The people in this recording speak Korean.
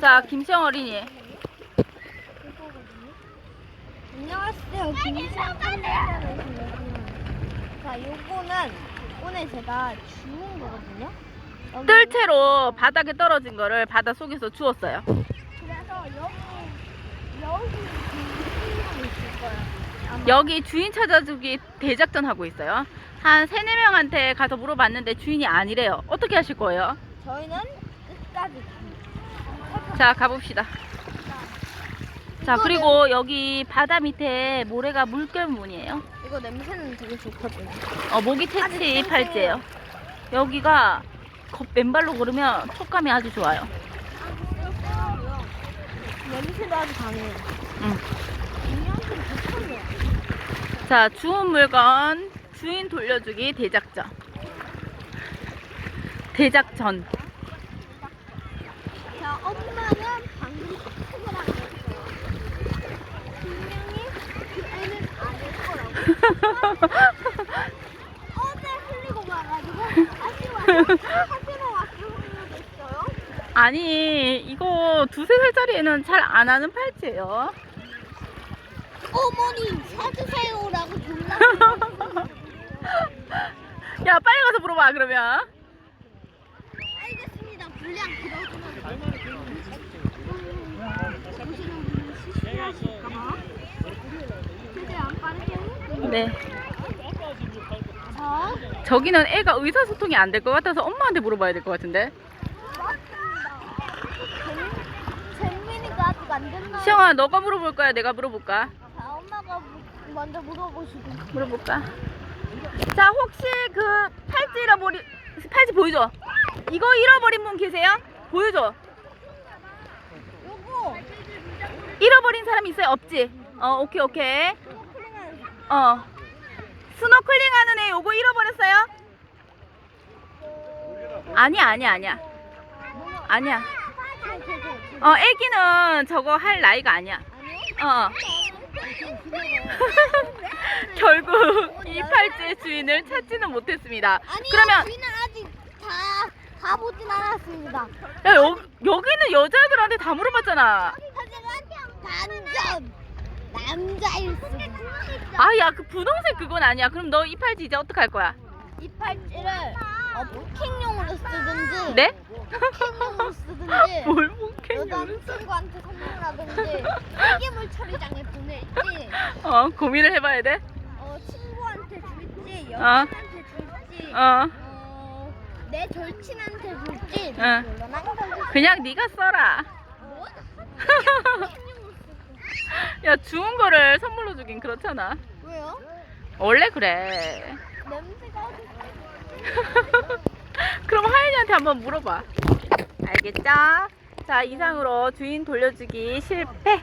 자, 김시영 어린이. 안녕하세요. 김수영 팬데이입니다. 자, 요거는 오늘 제가 주운 거거든요. 여기- 뜰채로 바닥에 떨어진 거를 바다 속에서 주웠어요. 그래서 여기 여기 주인이 있을 거예요. 아마. 여기 주인 찾아주기 대작전 하고 있어요. 한 세네 명한테 가서 물어봤는데 주인이 아니래요. 어떻게 하실 거예요? 저희는 자, 가봅시다. 자, 그리고 여기 바다 밑에 모래가 물결문이에요. 이거 냄새는 되게 좋거든요. 어, 모기 퇴치 팔찌예요. 여기가 겉- 맨발로 걸으면 촉감이 아주 좋아요. 냄새도 아주 강해요. 응. 자, 주운 물건 주인 돌려주기 대작전. 대작전. 자, 엄마는 방금 크게 나왔어요. 분명히 애는 안할 거라고. 어제 흘리고 가가지고 다시 와서 사진을 왔으면 됐어요. 아니, 이거 두세 살짜리 애는 잘 안 하는 팔찌예요. 어머니 사주세요라고 졸라. 야, 빨리 가서 물어봐, 그러면. 실수하실까봐 최대한 빠르게 네. 자, 저기는 애가 의사소통이 안 될 것 같아서 엄마한테 물어봐야 될 것 같은데. 잼민이가 아직 안 됐나요? 시영아, 너가 물어볼 거야? 내가 물어볼까? 자, 엄마가 무- 먼저 물어보시고. 물어볼까? 자, 혹시 그 팔찌 잃어버린, 팔찌 보여줘. 이거 잃어버린 분 계세요? 보여줘. 요거 잃어버린 사람 있어요? 없지? 어, 오케이, 오케이. 어. 스노클링 하는 애 요거 잃어버렸어요? 아니야, 아니야, 아니야. 아니야. 어, 애기는 저거 할 나이가 아니야. 아니요? 어. 결국 이 팔찌의 주인을 찾지는 못했습니다. 그러면 아직 다 가보진 않았습니다. 야, 여, 여기는 여자애들한테 다 물어봤잖아. 하지만 단전 남자일 수도. 아, 야, 그 분홍색 그건 아니야. 그럼 너 이 팔찌 이제 어떡할 거야? 이 팔찌를 어, 폭행용으로 쓰든지 네? 폭행용으로 쓰든지 뭘 목행을 여자친구한테 선물하든지 폐기물 처리장에 보낼지 어, 고민을 해봐야 돼? 어, 친구한테 줄지 어. 여친한테 줄지 어. 어, 내 절친한테 줄지 응. 가지 그냥 네가 써라. 뭐? 야, 주운 거를 선물로 주긴 그렇잖아. 왜요? 원래 그래. 냄새가 그럼 하연이한테 한번 물어봐. 알겠죠? 자, 이상으로 주인 돌려주기 실패.